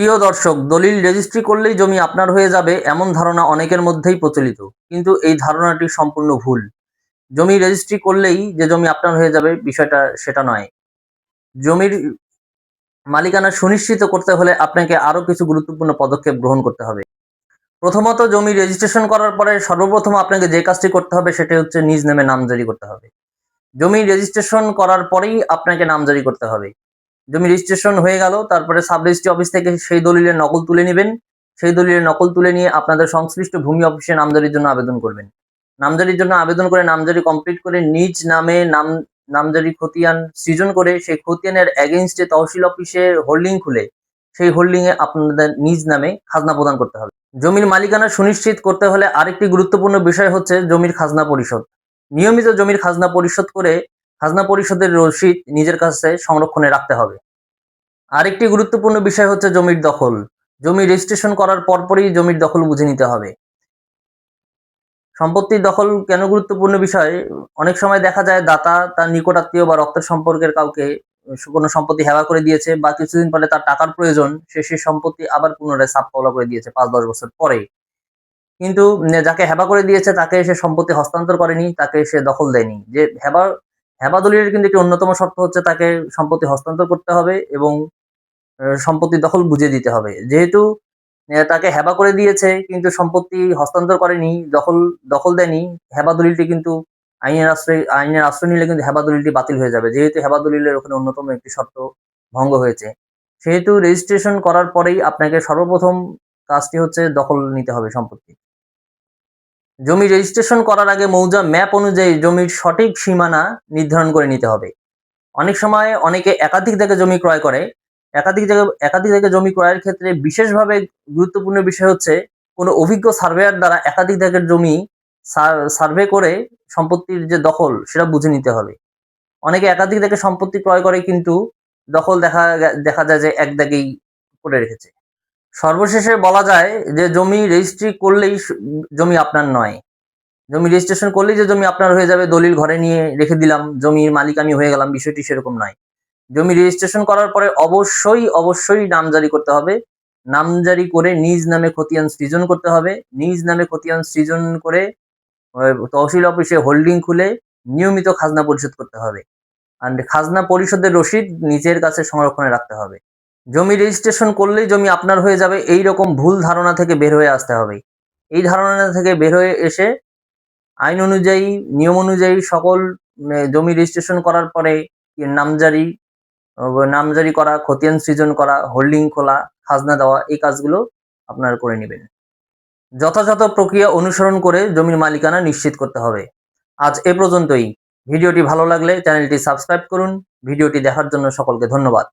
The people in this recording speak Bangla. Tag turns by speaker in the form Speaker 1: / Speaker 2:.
Speaker 1: প্রিয় দর্শক, দলিল রেজিস্ট্রি করলেই জমি আপনার হয়ে যাবে এমন ধারণা অনেকের মধ্যেই প্রচলিত। কিন্তু এই ধারণাটি সম্পূর্ণ ভুল। জমি রেজিস্ট্রি করলেই যে জমি আপনার হয়ে যাবে বিষয়টা সেটা নয়। জমির মালিকানা সুনিশ্চিত করতে হলে আপনাকে আরও কিছু গুরুত্বপূর্ণ পদক্ষেপ গ্রহণ করতে হবে। প্রথমত, জমি রেজিস্ট্রেশন করার পরে সর্বপ্রথম আপনাকে যে কাজটি করতে হবে সেটা হচ্ছে নিজ নামে নামজারি করতে হবে। জমি রেজিস্ট্রেশন করার পরেই আপনাকে নামজারি করতে হবে। জমি রেজিস্ট্রেশন হয়ে গেল, তারপরে সাব রেজিস্ট্রি অফিস থেকে সেই দলিলের নকল তুলে নেবেন। সেই দলিলের নকল তুলে নিয়ে আপনাদের সংশ্লিষ্ট ভূমি অফিসে নামজারির জন্য আবেদন করবেন। নামজারির জন্য আবেদন করে নামজারি কমপ্লিট করে নিজ নামে নাম, নামজারি খতিয়ান সৃজন করে সেই খতিয়ানের এগেনস্টে তহসিল অফিসে হোল্ডিং খুলে সেই হোল্ডিং এ আপনাদের নিজ নামে খাজনা প্রদান করতে হবে। জমির মালিকানা সুনিশ্চিত করতে হলে আরেকটি গুরুত্বপূর্ণ বিষয় হচ্ছে জমির খাজনা পরিশোধ। নিয়মিত জমির খাজনা পরিশোধ করে খাজনা পরিষদের রসিদ নিজের কাছে সংরক্ষণে রাখতে হবে। আরেকটি গুরুত্বপূর্ণ বিষয় হচ্ছে জমির দখল। জমি রেজিস্ট্রেশন করার পরপরই জমির দখল বুঝে নিতে হবে। সম্পত্তির দখল কেন গুরুত্বপূর্ণ বিষয়? অনেক সময় দেখা যায় দাতা তার নিকটাত্মীয় বা রক্তের সম্পর্কের কাউকে কোনো সম্পত্তি হেবা করে দিয়েছে বা কিছুদিন পরে তার টাকার প্রয়োজন, সে সেই সম্পত্তি আবার পুনরায় সাপ পাওলা করে দিয়েছে পাঁচ দশ বছর পরে। কিন্তু যাকে হেবা করে দিয়েছে তাকে সে সম্পত্তি হস্তান্তর করেনি, তাকে সে দখল দেয়নি। যে হেবা হেবা দলিলের কিন্তু একটি অন্যতম শর্ত হচ্ছে তাকে সম্পত্তি হস্তান্তর করতে হবে এবং সম্পত্তি দখল বুঝে দিতে হবে। যেহেতু তাকে হেবা করে দিয়েছে, কিন্তু সম্পত্তি হস্তান্তর করেনি, দখল দখল দেয়নি হেবা দলিলটি কিন্তু আইনের আশ্রয় আইনের আশ্রয় নিলে কিন্তু হেবা দলিলটি বাতিল হয়ে যাবে। যেহেতু হেবা দলিলের ওখানে অন্যতম একটি শর্ত ভঙ্গ হয়েছে। সেহেতু রেজিস্ট্রেশন করার পরেই আপনাকে সর্বপ্রথম কাজটি হচ্ছে দখল নিতে হবে সম্পত্তি। জমি রেজিস্ট্রেশন করার আগে মৌজা ম্যাপ অনুযায়ী জমির সঠিক সীমানা নির্ধারণ করে নিতে হবে। অনেক সময় অনেকে একাধিক জায়গায় জমি ক্রয় করে। একাধিক জায়গায় একাধিক জায়গায় জমি ক্রয়ের ক্ষেত্রে বিশেষভাবে গুরুত্বপূর্ণ বিষয় হচ্ছে, কোনো অভিজ্ঞ সার্ভেয়ার দ্বারা একাধিক জায়গার জমি সার্ভে করে সম্পত্তির যে দখল, সেটা বুঝে নিতে হবে। অনেকে একাধিক জায়গায় সম্পত্তি ক্রয় করে কিন্তু দখল দেখা দেখা যায় যে এক দাগেই করে রেখেছে। সর্বশেষে বলা যায় যে জমি রেজিস্ট্রি করলেই জমি আপনার নয়। জমি রেজিস্ট্রেশন করলেই যে জমি আপনার হয়ে যাবে, দলিল ঘরে নিয়ে রেখে দিলাম, জমির মালিক আমি হয়ে গেলাম, বিষয়টি সেরকম নয়। জমি রেজিস্ট্রেশন করার পরে অবশ্যই অবশ্যই নামজারি করতে হবে। নামজারি করে নিজ নামে খতিয়ান সৃজন করতে হবে। নিজ নামে খতিয়ান সৃজন করে তহসিল অফিসে হোল্ডিং খুলে নিয়মিত খাজনা পরিশোধ করতে হবে। আর খাজনা পরিশোধের রসিদ নিজের কাছে সংরক্ষণে রাখতে হবে। জমি রেজিস্ট্রেশন করলেই জমি আপনার হয়ে যাবে। এই রকম ভুল ধারণা থেকে বের হয়ে আসতে হবে। এই ধারণা থেকে বের হয়ে এসে আইন অনুযায়ী, নিয়ম অনুযায়ী সকল জমি রেজিস্ট্রেশন করার পরে নামজারি নামজারি করা, খতিয়ান সৃজন করা হোল্ডিং খোলা, খাজনা দেওয়া, এই কাজগুলো আপনার করে নেবেন। যথাযথ প্রক্রিয়া অনুসরণ করে জমির মালিকানা নিশ্চিত করতে হবে। আজ এ পর্যন্তই। ভিডিওটি ভালো লাগলে চ্যানেলটি সাবস্ক্রাইব করুন। ভিডিওটি দেখার জন্য সকলকে ধন্যবাদ।